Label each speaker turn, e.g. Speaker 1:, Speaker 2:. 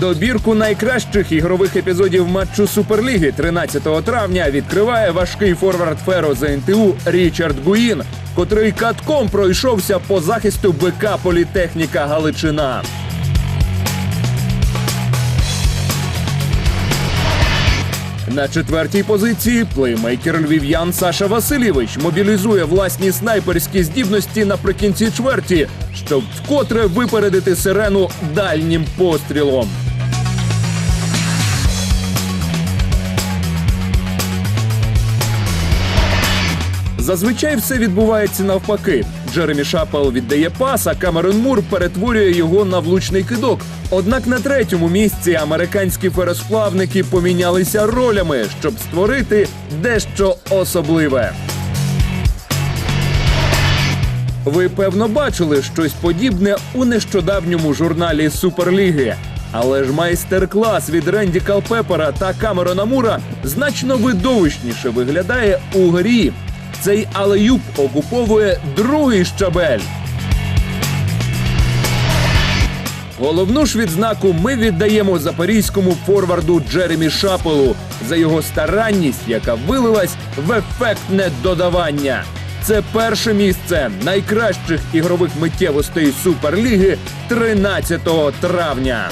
Speaker 1: Добірку найкращих ігрових епізодів матчу Суперліги 13 травня відкриває важкий форвард Феро за НТУ Річард Гуїн, котрий катком пройшовся по захисту БК Політехніка Галичина. На четвертій позиції плеймейкер львів'ян Саша Васильєвич мобілізує власні снайперські здібності наприкінці чверті, щоб вкотре випередити сирену дальнім пострілом. Зазвичай все відбувається навпаки. Джеремі Шапел віддає пас, а Камерон Мур перетворює його на влучний кидок. Однак на третьому місці американські феросплавники помінялися ролями, щоб створити дещо особливе. Ви певно бачили щось подібне у нещодавньому журналі Суперліги. Але ж майстер-клас від Ренді Калпепера та Камерона Мура значно видовищніше виглядає у грі. Цей алеюб окуповує другий щабель. Головну ж відзнаку ми віддаємо запорізькому форварду Джеремі Шапелу за його старанність, яка вилилась в ефектне додавання. Це перше місце найкращих ігрових миттєвостей Суперліги 13 травня.